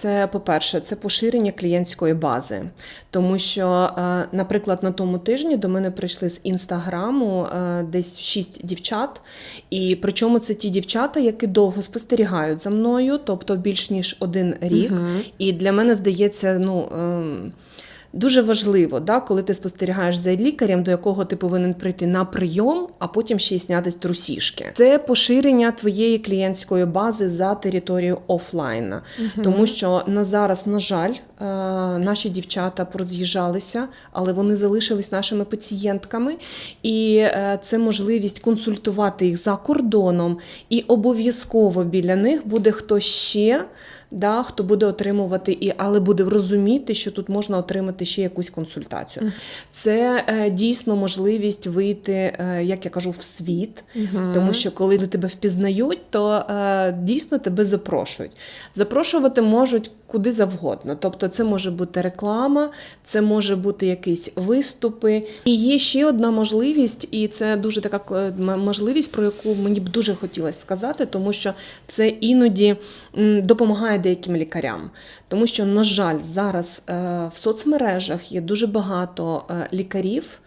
Це, по-перше, це поширення клієнтської бази. Тому що, е, наприклад, на тому тижні до мене прийшли з інстаграму е, десь шість дівчат. І причому це ті дівчата, які довго спостерігають за мною, тобто більш ніж один рік. І для мене здається, ну. Дуже важливо, да, коли ти спостерігаєш за лікарем, до якого ти повинен прийти на прийом, а потім ще й зняти трусішки. Це поширення твоєї клієнтської бази за територію офлайна. Тому що на зараз, на жаль, наші дівчата пороз'їжджалися, але вони залишились нашими пацієнтками, і е, це можливість консультувати їх за кордоном, і обов'язково біля них буде хтось ще. Да, хто буде отримувати, і, але буде розуміти, що тут можна отримати ще якусь консультацію. Це е, дійсно можливість вийти, е, як я кажу, в світ, тому що коли тебе впізнають, то е, дійсно тебе запрошують. Запрошувати можуть куди завгодно. Тобто, це може бути реклама, це може бути якісь виступи. І є ще одна можливість, і це дуже така можливість, про яку мені б дуже хотілося сказати, тому що це іноді допомагає деяким лікарям. Тому що, на жаль, зараз е, в соцмережах є дуже багато е, лікарів.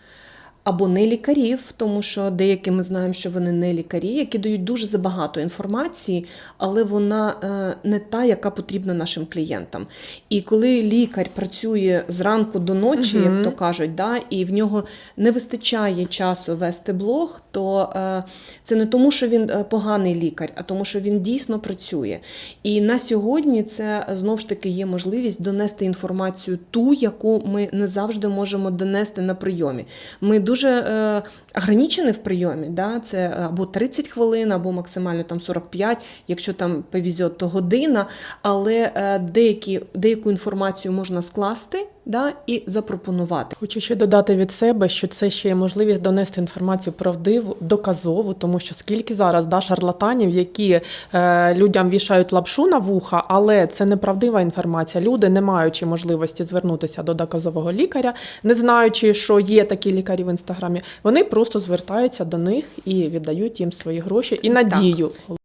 Або не лікарів, тому що деякі ми знаємо, що вони не лікарі, які дають дуже забагато інформації, але вона е, не та, яка потрібна нашим клієнтам. І коли лікар працює зранку до ночі, Мгм. як то кажуть, да, і в нього не вистачає часу вести блог, то е, це не тому, що він е, поганий лікар, а тому, що він дійсно працює. І на сьогодні це е, знов ж таки є можливість донести інформацію ту, яку ми не завжди можемо донести на прийомі. Ми дуже е, ограничені в прийомі. Да? Це е, або 30 хвилин, або максимально там 45, якщо там повезє, то година. Але е, деякі, деяку інформацію можна скласти да? і запропонувати. Хочу ще додати від себе, що це ще є можливість донести інформацію правдиву, доказову, тому що скільки зараз да, шарлатанів, які е, людям вішають лапшу на вуха, але це неправдива інформація. Люди, не маючи можливості звернутися до доказового лікаря, не знаючи, що є такі лікарі в інстаграмі, вони просто звертаються до них і віддають їм свої гроші і надію.